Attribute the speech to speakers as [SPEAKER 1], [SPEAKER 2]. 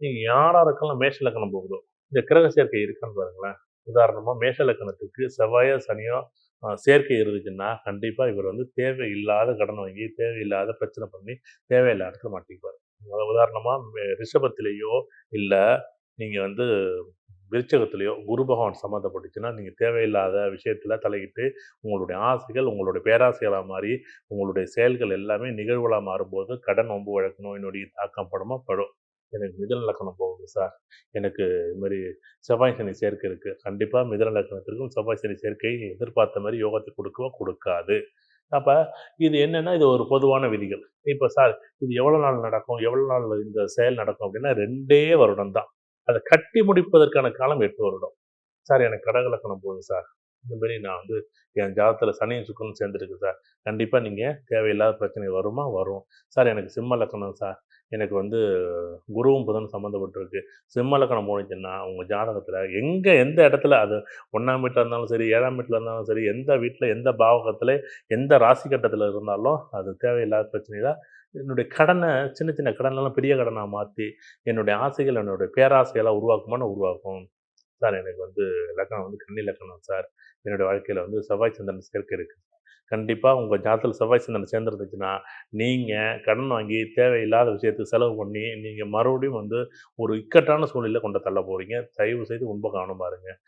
[SPEAKER 1] நீங்கள் யாராருக்கெல்லாம் மேஷ லக்கணம் போகுதோ. இந்த கிரக சேர்க்கை இருக்கான்னு பாருங்களேன். உதாரணமாக மேஷ லக்கணத்துக்கு செவ்வாயோ சனியோ சேர்க்கை இருந்துச்சுன்னா கண்டிப்பாக இவர் வந்து தேவையில்லாத கடன் வாங்கி தேவையில்லாத பிரச்சனை பண்ணி தேவையில்லாத இடத்துல மாட்டிக்குவார். உதாரணமாக ரிஷபத்திலேயோ இல்லை நீங்கள் வந்து விருச்சகத்திலேயோ குரு பகவான் சம்மந்தப்பட்டுச்சுன்னா நீங்கள் தேவையில்லாத விஷயத்தில் தலையிட்டு உங்களுடைய ஆசைகள் உங்களுடைய பேராசைகளாக மாறி உங்களுடைய செயல்கள் எல்லாமே நிகழ்வுகளாக மாறும்போது கடன் ஒம்பு வழக்கு நோயினுடைய தாக்கம் படமாக படும். எனக்கு மிதன லக்கணம் போகுது சார். எனக்கு இது மாதிரி செவ்வாய் சனி சேர்க்கை இருக்குது கண்டிப்பாக மிதன லக்கணத்திற்கும் செவ்வாய் சனி சேர்க்கை எதிர்பார்த்த மாதிரி யோகத்தை கொடுக்கவோ கொடுக்காது. அப்போ இது என்னென்னா இது ஒரு பொதுவான விதிகள். இப்போ சார் இது எவ்வளோ நாள் நடக்கும்? எவ்வளோ நாள் இந்த செயல் நடக்கும் அப்படின்னா ரெண்டே வருடம் தான். அதை கட்டி முடிப்பதற்கான காலம் எட்டு வருடம். சார் எனக்கு கடகலக்கணம் போகுது சார். இந்த மாதிரி நான் வந்து என் ஜாதகத்தில் சனியும் சுக்கரனும் சேர்ந்துருக்கு சார். கண்டிப்பாக நீங்கள் தேவையில்லாத பிரச்சனை வருமா? வரும். சார் எனக்கு சிம்ம லக்கணம் சார். எனக்கு வந்து குருவும் புதன் சம்மந்தப்பட்டிருக்கு சிம்ம லக்கணம் போனுச்சுன்னா உங்கள் ஜாதகத்தில் எங்கே எந்த இடத்துல அது ஒன்றாம் வீட்டில் இருந்தாலும் சரி ஏழாம் வீட்டில் இருந்தாலும் சரி எந்த வீட்டில் எந்த பாவகத்தில் எந்த ராசி கட்டத்தில் இருந்தாலும் அது தேவையில்லாத பிரச்சனை தான் என்னுடைய கடனை சின்ன சின்ன கடனெல்லாம் பெரிய கடனாக மாற்றி என்னுடைய ஆசைகள் என்னுடைய பேராசையெல்லாம் உருவாக்குமான்னு உருவாக்கும். சார் எனக்கு வந்து லக்கணம் வந்து கன்னி லக்கணம் சார். என்னுடைய வாழ்க்கையில் வந்து செவ்வாய் சந்திரன் சேர்க்கை இருக்குது கண்டிப்பாக உங்கள் ஜாதத்தில் செவ்வாய் சந்திரன் சேர்ந்துருந்துச்சுன்னா நீங்கள் கடன் வாங்கி தேவையில்லாத விஷயத்துக்கு செலவு பண்ணி நீங்கள் மறுபடியும் வந்து ஒரு இக்கட்டான சூழ்நிலை கொண்டு தள்ள போகிறீங்க தயவு செய்து உண்மை கவனம் பாருங்கள்